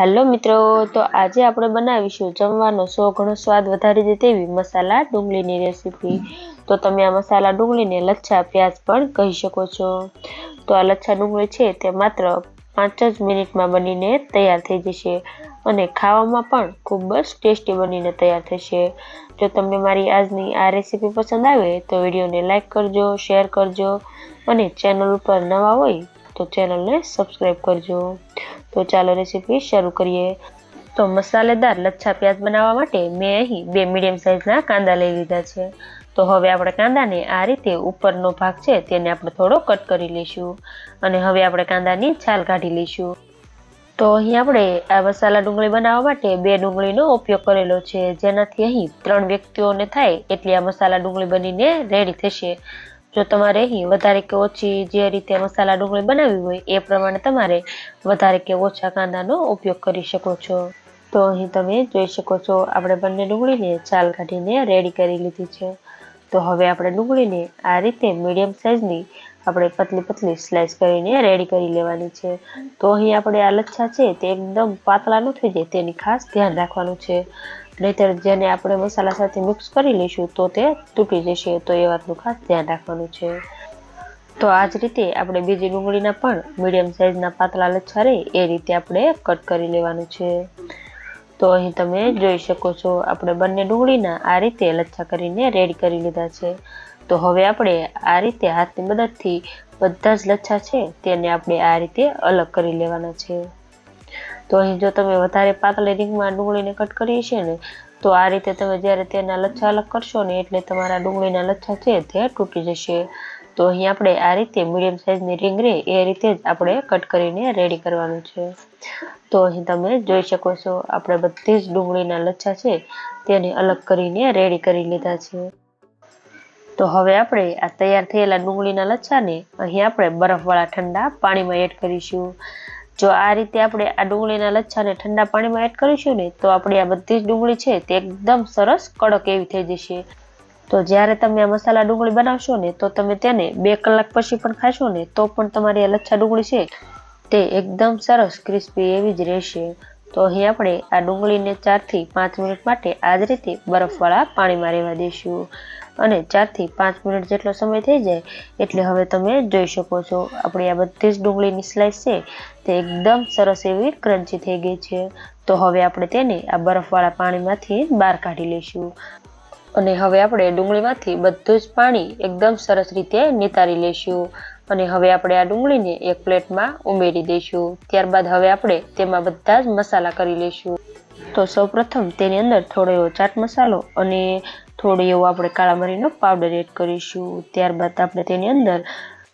Hello મિત્રો, તો આજે આપણે બનાવીશું જમવાનો સો ઘણો સ્વાદ વધારી દે તેવી મસાલા ડુંગળીની રેસીપી. તો તમે આ મસાલા ડુંગળીને લચ્છા પ્યાજ પણ કહી શકો છો. તો આ લચ્છા ડુંગળી છે તે માત્ર પાંચ જ મિનિટમાં બનીને તૈયાર થઈ જશે અને ખાવામાં પણ ખૂબ જ ટેસ્ટી બનીને તૈયાર થશે. જો તમને મારી આજની આ રેસીપી પસંદ આવે તો વિડીયોને લાઇક કરજો, શેર કરજો અને ચેનલ ઉપર નવા હોય તો ચેનલને સબસ્ક્રાઈબ કરજો. તો ચાલો રેસીપી શરૂ કરીએ. તો મસાલેદાર લચ્છા પ્યાજ બનાવવા માટે મેં અહીં બે મીડિયમ સાઇઝના કાંદા લઈ લીધા છે. તો હવે આપણે કાંદાને આ રીતે ઉપરનો ભાગ છે તેને આપણે થોડો કટ કરી લઈશું. અને હવે આપણે કાંદાની છાલ કાઢી લઈશું. તો અહીં આપણે આ મસાલા ડુંગળી બનાવવા માટે બે ડુંગળીનો ઉપયોગ કરેલો છે. જેનાથી અહીં ત્રણ વ્યક્તિઓને થાય એટલી આ મસાલા ડુંગળી બનીને રેડી થશે. જો તમારે અહીં વધારે કે ઓછી જે રીતે મસાલા ડુંગળી બનાવવી હોય, એ પ્રમાણે તમારે વધારે કે ઓછા કાંદાનો ઉપયોગ કરી શકો છો. તો અહીં તમે જોઈ શકો છો, આપણે બંને ડુંગળીને છાલ કાઢીને રેડી કરી લીધી છે. તો હવે આપણે ડુંગળીને આ રીતે મીડિયમ સાઇઝની આપણે પતલી પતલી સ્લાઇસ કરીને રેડી કરી લેવાની છે. તો અહીં આપણે આ લચ્છા છે તે એકદમ પાતળા ન થઈ જાય, તેની ખાસ ધ્યાન રાખવાનું છે. નહીતર જેને આપણે મસાલા સાથે મિક્સ કરી લઈશું, તો તે તૂટી જશે. તો એ વાતનું ખાસ ધ્યાન રાખવાનું છે. તો આ જ રીતે આપણે બીજી ડુંગળીના પણ મીડિયમ સાઇઝના પાતળા લચ્છા રહે એ રીતે આપણે કટ કરી લેવાનું છે. તો અહીં તમે જોઈ શકો છો, આપણે બંને ડુંગળીના આ રીતે લચ્છા કરીને રેડી કરી લીધા છે. તો હવે આપણે આ રીતે હાથની મદદથી બધા જ લચ્છા છે, તેને આપણે આ રીતે અલગ કરી લેવાના છે. તો અહીં જો તમે વધારે પાતળી રીંગમાં ડુંગળીને કટ કરીએ છીએ ને, તો આ રીતે તમે જ્યારે તેના લચ્છા અલગ કરશો ને, એટલે તમારા ડુંગળીના લચ્છા છે તે તૂટી જશે. તો અહીં આપણે આ રીતે મીડિયમ સાઇઝની રીંગ રહે એ રીતે જ આપણે કટ કરીને રેડી કરવાનું છે. તો અહીં તમે જોઈ શકો છો, આપણે બધી જ ડુંગળીના લચ્છા છે તેને અલગ કરીને રેડી કરી લીધા છે. તો હવે આપણે આ તૈયાર થયેલા ડુંગળીના લચ્છાને અહીં આપણે બરફવાળા ઠંડા પાણીમાં એડ કરીશું. જો આ રીતે આપણે આ ડુંગળીના લચ્છાને ઠંડા પાણીમાં એડ કરીશું ને, તો આપણી આ બધી જ ડુંગળી છે તે એકદમ સરસ કડક એવી થઈ જશે. તો જ્યારે તમે આ મસાલા ડુંગળી બનાવશો ને, તો તમે તેને બે કલાક પછી પણ ખાશો ને, તો પણ તમારી આ લચ્છા ડુંગળી છે તે એકદમ સરસ ક્રિસ્પી એવી જ રહેશે. તો અહીં આપણે આ ડુંગળીને ચારથી પાંચ મિનિટ માટે આ જ રીતે બરફવાળા પાણીમાં રહેવા દઈશું. અને ચારથી પાંચ મિનિટ જેટલો સમય થઈ જાય એટલે હવે તમે જોઈ શકો છો, આપણી આ બધી જ ડુંગળીની સ્લાઇસ છે તે એકદમ સરસ એવી ક્રન્ચી થઈ ગઈ છે. તો હવે આપણે તેને આ બરફવાળા પાણીમાંથી બહાર કાઢી લઈશું. અને હવે આપણે ડુંગળીમાંથી બધું જ પાણી એકદમ સરસ રીતે નિતારી લઈશું. અને હવે આપણે આ ડુંગળીને એક પ્લેટમાં ઉમેરી દઈશું. ત્યારબાદ હવે આપણે તેમાં બધા જ મસાલા કરી લઈશું. તો સૌપ્રથમ તેની અંદર થોડો એવો ચાટ મસાલો અને થોડો એવો આપણે કાળા મરીનો પાવડર એડ કરીશું. ત્યારબાદ આપણે તેની અંદર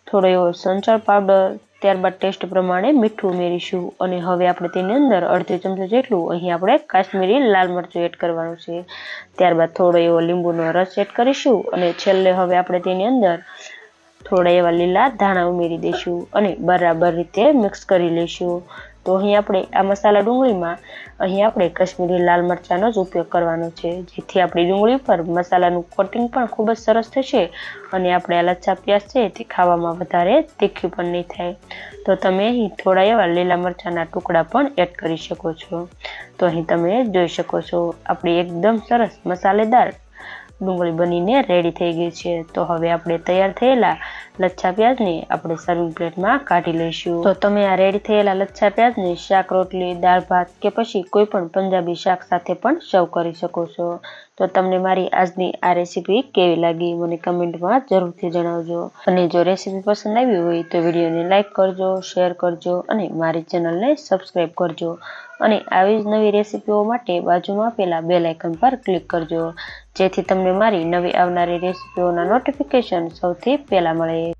થોડો એવો સંચળ પાવડર ત્યારબાદ ટેસ્ટ પ્રમાણે મીઠું ઉમેરીશું. અને હવે આપણે તેની અંદર અડધી ચમચો જેટલું અહીં આપણે કાશ્મીરી લાલ મરચું એડ કરવાનું છે. ત્યારબાદ થોડો એવો લીંબુનો રસ એડ કરીશું અને છેલ્લે હવે આપણે તેની અંદર થોડા એવા લીલા ધાણા ઉમેરી દઈશું અને બરાબર રીતે મિક્સ કરી લઈશું. તો અહીં આપણે આ મસાલા ડુંગળીમાં અહીં આપણે કશ્મીરી લાલ મરચાંનો જ ઉપયોગ કરવાનો છે. જેથી આપણી ડુંગળી પર મસાલાનું કોટિંગ પણ ખૂબ જ સરસ થશે અને આપણે આ લચ્છા પ્યાજ છે તે ખાવામાં વધારે તીખી પણ નહીં થાય. તો તમે અહીં થોડા એવા લીલા મરચાંના ટુકડા પણ એડ કરી શકો છો. તો અહીં તમે જોઈ શકો છો, આપણી એકદમ સરસ મસાલેદાર ડુંગળી બનીને રેડી થઈ ગઈ છે. તો હવે આપણે તૈયાર થયેલા લચ્છા પ્યાજને આપણે સર્વિંગ પ્લેટમાં કાઢી લઈશું. તો તમે આ રેડી થયેલા લચ્છા પ્યાજને શાક, રોટલી, દાળ, ભાત કે પછી કોઈ પણ પંજાબી શાક સાથે પણ સર્વ કરી શકો છો. તો તમને મારી આજની આ રેસીપી કેવી લાગી મને કમેન્ટમાં જરૂરથી જણાવજો. અને જો રેસીપી પસંદ આવી હોય તો વિડીયોને લાઇક કરજો શેર કરજો અને મારી ચેનલને સબસ્ક્રાઈબ કરજો. અને આવી જ નવી રેસીપીઓ માટે બાજુમાં આપેલા બે લાઇકન પર ક્લિક કરજો. જેથી તમને મારી નવી આવનારી રેસીપીઓના નોટિફિકેશન સૌથી પહેલાં મળે.